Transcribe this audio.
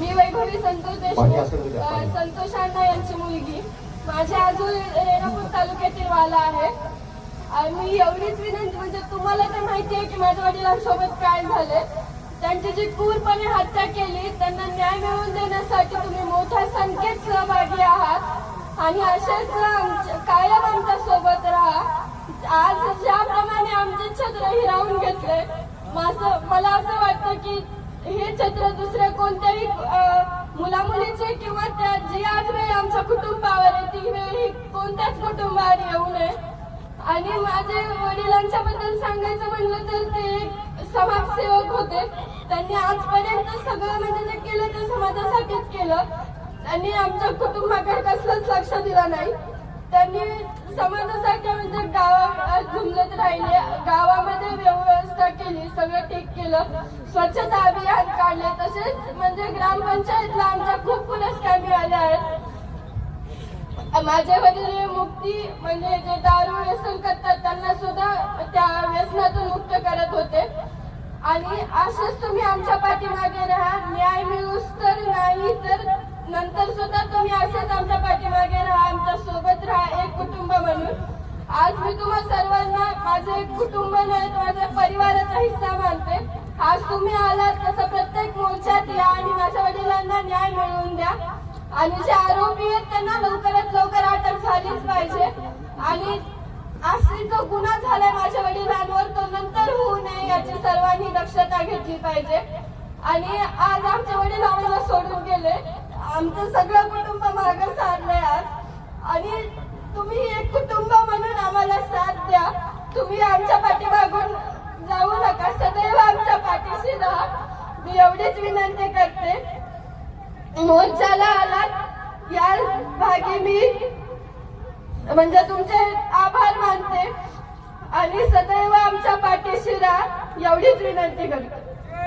मी वैभवी संतोष देशमुख पाणी. संतोष अण्णा यांची मुलगी. माझे आजोळ रेणापूर तालुक्यातील वाला आहे. आणि मी एवढीच विनंती म्हणजे तुम्हाला तर माहिती आहे की माझ्या वडिलांसोबत काय झाले त्यांची जी क्रूरपणे हत्या केली त्यांना न्याय मिळवून देण्यासाठी तुम्ही मोठ्या संख्येत सहभागी आहात. आणि असेच आमच्या- कायम आमच्यासोबत मला असं वाटतं की हे चित्र दुसऱ्या कोणत्याही मुला मुलीचे किंवा त्या जी आज वेळ आमच्या कुटुंबावर आहे ती वेळ ही कोणत्याच कुटुंबावर येऊ नये. आणि माझे वडिलांच्या बद्दल सांगायचं म्हणलं तर ते एक समाजसेवक होते. त्यांनी आजपर्यंत सगळं म्हणजे जे केलं ते समाजासाठीच केलं. त्यांनी आमच्या कुटुंबाकडे कसलंच लक्ष दिलं नाही. त्यांनी समाजासाठी म्हणजे गावा झुंजत राहिले. गावामध्ये व्यवस्था केली. सगळं ठीक केलं. स्वच्छता अभियान काढले. तसेच म्हणजे ग्रामपंचायतला आमच्या खूप पुरस्कार मिळाले आहेत. माझे वडील मुक्ती म्हणजे जे दारू व्यसन करतात त्यांना सुद्धा त्या व्यसनातून मुक्त करत होते. आणि असंच तुम्ही आमच्या पाठीमागे राहा. न्याय मिळूस तर नाही तर नंतर सुद्धा तुम्ही असेच आमच्या पाठीमागे राहा. आमच्यासोबत राहा एक कुटुंब म्हणून. आज मी तुम्हा सर्वांना माझं एक कुटुंब नाही तर माझ्या परिवाराचा हिस्सा मानते आज तुम्ही आलात तसं प्रत्येक मोर्चात या आणि माझ्या वडिलांना न्याय मिळवून द्या. आणि जे आरोपी आहेत त्यांना लवकरात लवकर अटक झालीच पाहिजे. आणि अशी जो गुन्हा झालाय माझ्या वडिलांवर तो नंतर होऊ नये याची सर्वांनी दक्षता घेतली पाहिजे. आणि आज आमचे वडील आम्हाला सोडून गेले. आमचं सगळं कुटुंब मागं साधलंय आज. आणि तुम्ही एक कुटुंब म्हणून आम्हाला साथ द्या. तुम्ही आमच्या पाठीमागून जाऊ नका. सदैव आमच्या पाठीशी राहा. मी एवढीच विनंती करते. मोर्चाला आलात. या भागी मी. म्हणजे तुमचे आभार मानते. आणि सदैव आमच्या पाठीशी राहा. एवढीच विनंती करते.